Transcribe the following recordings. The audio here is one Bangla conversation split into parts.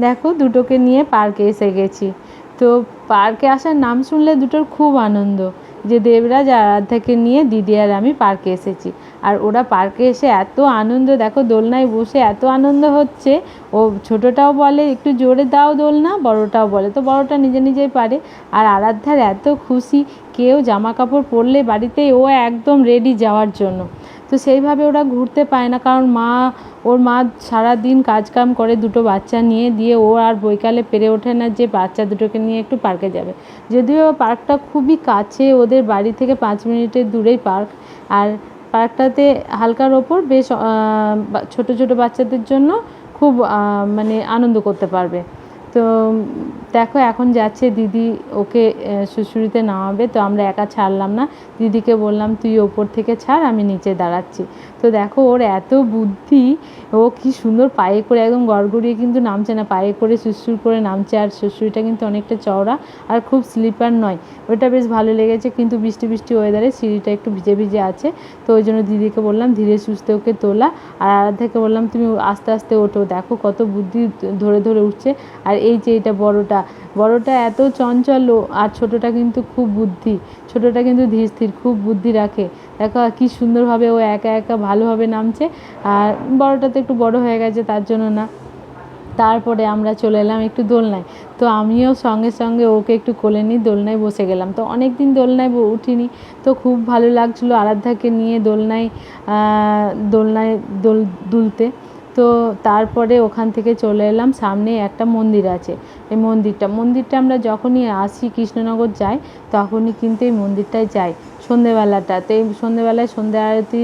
দেখো দুটোকে নিয়ে পার্কে এসে গেছি। তো পার্কে আসার নাম শুনলে দুটোর খুব আনন্দ যে দেবরাজ আর আরাধ্যাকে নিয়ে দিদি আর আমি পার্কে এসেছি। আর ওরা পার্কে এসে এত আনন্দ, দেখো দোলনায় বসে এত আনন্দ হচ্ছে। ও ছোটোটাও বলে, একটু জোরে দাও দোলনা বড়টাও বলে। তো বড়টা নিজে নিজেই পারে। আর আরাধ্যার এত খুশি, কেউ জামা কাপড় পরলে বাড়িতে ও একদম রেডি যাওয়ার জন্য। তো সেইভাবে ওরা ঘুরতে পায় না, কারণ মা, ওর মা সারা সারাদিন কাজকাম করে দুটো বাচ্চা নিয়ে দিয়ে ও আর বৈকালে পেরে ওঠে না যে বাচ্চা দুটোকে নিয়ে একটু পার্কে যাবে। যদিও পার্কটা খুবই কাছে, ওদের বাড়ি থেকে পাঁচ মিনিটের দূরেই পার্ক। আর পার্কটাতে হালকার ওপর বেশ ছোটো ছোটো বাচ্চাদের জন্য খুব মানে আনন্দ করতে পারবে। তো দেখো, এখন যাচ্ছে দিদি, ওকে শুশুড়িতে নামাবে, তো আমরা একা ছাড়লাম না। দিদিকে বললাম, তুই ওপর থেকে ছাড়, আমি নিচে দাঁড়াচ্ছি। তো দেখো, ওর এত বুদ্ধি, ও কি সুন্দর পায়ে করে একদম গড়গড়িয়ে কিন্তু নামছে না, পায়ে করে সুসুর করে নামছে, আর সুসুরিটা কিন্তু অনেকটা চওড়া, আর খুব স্লিপার নয়। ওটা বেশ ভালো লেগেছে, কিন্তু বৃষ্টি বৃষ্টি ওয়েদারে সিঁড়িটা একটু ভিজে ভিজে আছে। তো ওই জন্য দিদিকে বললাম, ধীরে সুস্থে ওকে তোলা। আর আরাধ্যাকে বললাম, তুমি আস্তে আস্তে ওঠো, দেখো কত বুদ্ধি ধরে ধরে উঠছে। আর এই যে এটা বড়টা বড়টা এত চঞ্চল আর ছোটোটা কিন্তু খুব বুদ্ধি। ছোটোটা কিন্তু ধীর স্থির, খুব বুদ্ধি রাখে। দেখো কী সুন্দরভাবে ও একা একা ভালোভাবে নামছে। আর বড়টা তো একটু বড় হয়ে গেছে, তার জন্য না। তারপরে আমরা চলে এলাম একটু দোলনায়। তো আমিও সঙ্গে সঙ্গে ওকে একটু কোলে নিয়ে দোলনায় বসে গেলাম। তো অনেক দিন দোলনায় উঠিনি। তো খুব ভালো লাগছিল আরাধ্যাকে নিয়ে দোলনায় দোলনায় দোল দুলতে। তো তারপরে ওখান থেকে চলে এলাম। সামনে একটা মন্দির আছে। এই মন্দিরটা মন্দিরটা আমরা যখনই আসি, কৃষ্ণনগর যাই, তখনই কিন্তু এই মন্দিরটায় যাই। সন্ধেবেলাটা, তো এই সন্ধেবেলায় সন্ধে আরতি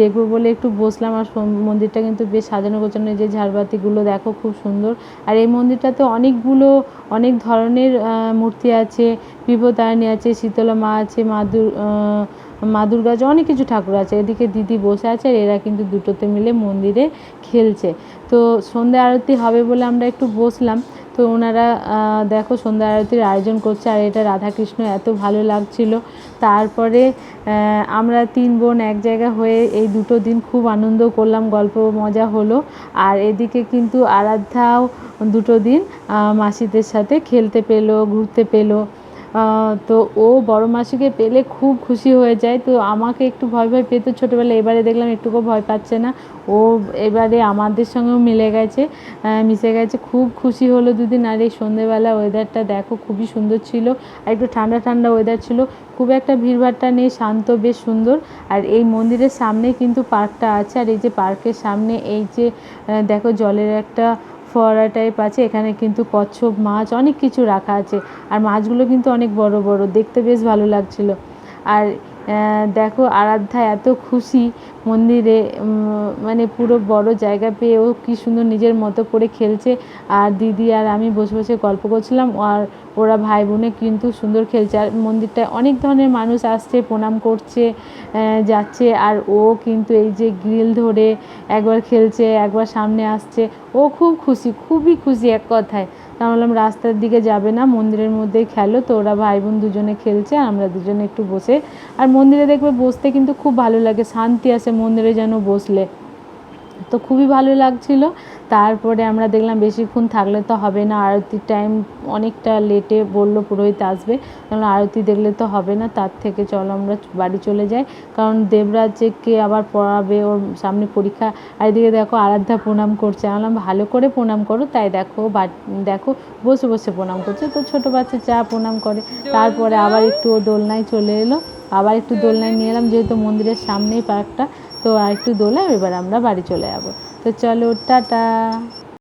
দেখব বলে একটু বসলাম। আর মন্দিরটা কিন্তু বেশ সাজানো গোছানো যে ঝাড়বাতিগুলো দেখো খুব সুন্দর। আর এই মন্দিরটাতে অনেকগুলো, অনেক ধরনের মূর্তি আছে বিপদায়নী আছে, শীতলা মা আছে, মা মা দুর্গা অনেক কিছু ঠাকুর আছে। এদিকে দিদি বসে আছে, আর এরা কিন্তু দুটোতে মিলে মন্দিরে খেলছে। তো সন্ধ্যা আরতি হবে বলে আমরা একটু বসলাম। তো ওনারা দেখো সন্ধ্যা আরতির আয়োজন করছে, আর এটা রাধাকৃষ্ণ এত ভালো লাগছিল। তারপরে আমরা তিন বোন এক জায়গা হয়ে এই দুটো দিন খুব আনন্দ করলাম, গল্প মজা হলো। আর এদিকে কিন্তু আরাধ্যাও দুটো দিন মাসিদের সাথে খেলতে পেল, ঘুরতে পেল। তো ও বড় মাসিকে পেলে খুব খুশি হয়ে যায়। তো আমাকে একটু ভয় ভয় পেতো ছোটোবেলায়। এবারে দেখলাম একটুকুও ভয় পাচ্ছে না। ও এবারে আমাদের সঙ্গেও মিলে গেছে। মিশে গেছে। খুব খুশি হলো দুদিন। আর এই সন্ধেবেলা ওয়েদারটা দেখো, খুবই সুন্দর ছিল। আর একটু ঠান্ডা ঠান্ডা ওয়েদার ছিল। খুব একটা ভিড়ভাড়টা নেই, শান্ত, বেশ সুন্দর। আর এই মন্দিরের সামনে কিন্তু পার্কটা আছে। আর এই যে পার্কের সামনে এই যে দেখো জলের একটা ফোয়ারা টাইপ আছে, এখানে কিন্তু কচ্ছপ মাছ অনেক কিছু রাখা আছে। আর মাছগুলো কিন্তু অনেক বড় বড়, দেখতে বেশ ভালো লাগছিল। আর দেখো আরাধ্যা এত খুশি মন্দিরে মানে পুরো বড় জায়গা পেয়ে ও কী সুন্দর নিজের মতো করে খেলছে। আর দিদি আর আমি বসে বসে গল্প করছিলাম। আর ওরা ভাই বোনে কিন্তু সুন্দর খেলছে। আর মন্দিরটায় অনেক ধরনের মানুষ আসছে, প্রণাম করছে যাচ্ছে। আর ও কিন্তু এই যে গ্রিল ধরে একবার খেলছে, একবার সামনে আসছে। ও খুব খুশি, খুবই খুশি এক কথায়। তা বললাম, রাস্তার দিকে যাবে না, মন্দিরের মধ্যে খেলো। তো ওরা ভাই বোন দুজনে খেলছে আমরা দুজনে একটু বসে। আর মন্দিরে দেখবে বসতে কিন্তু খুব ভালো লাগে, শান্তি আসে মন্দিরে যেন বসলে। তো খুবই ভালো লাগছিল। তারপরে আমরা দেখলাম বেশিক্ষণ থাকলে তো হবে না। আরতির টাইম অনেকটা লেটে বলল পুরোহিত আসবে। কারণ আরতি দেখলে তো হবে না। তার থেকে চলো আমরা বাড়ি চলে যাই। কারণ দেবরাজকে আবার পড়াবে ওর সামনে পরীক্ষা। আর এদিকে দেখো আরাধ্যা প্রণাম করছে। বললাম ভালো করে প্রণাম করো। তাই দেখো বা দেখো বসে বসে প্রণাম করছে। তো ছোটো বাচ্চা চা প্রণাম করে। তারপরে আবার একটু ও দোলনায় চলে এলো। আবার একটু দোলনায় নিয়ে এলাম, যেহেতু মন্দিরের সামনেই পার্কটা, তো আর একটু দোলাম এবার আমরা বাড়ি চলে যাব। তো চলো, টাটা।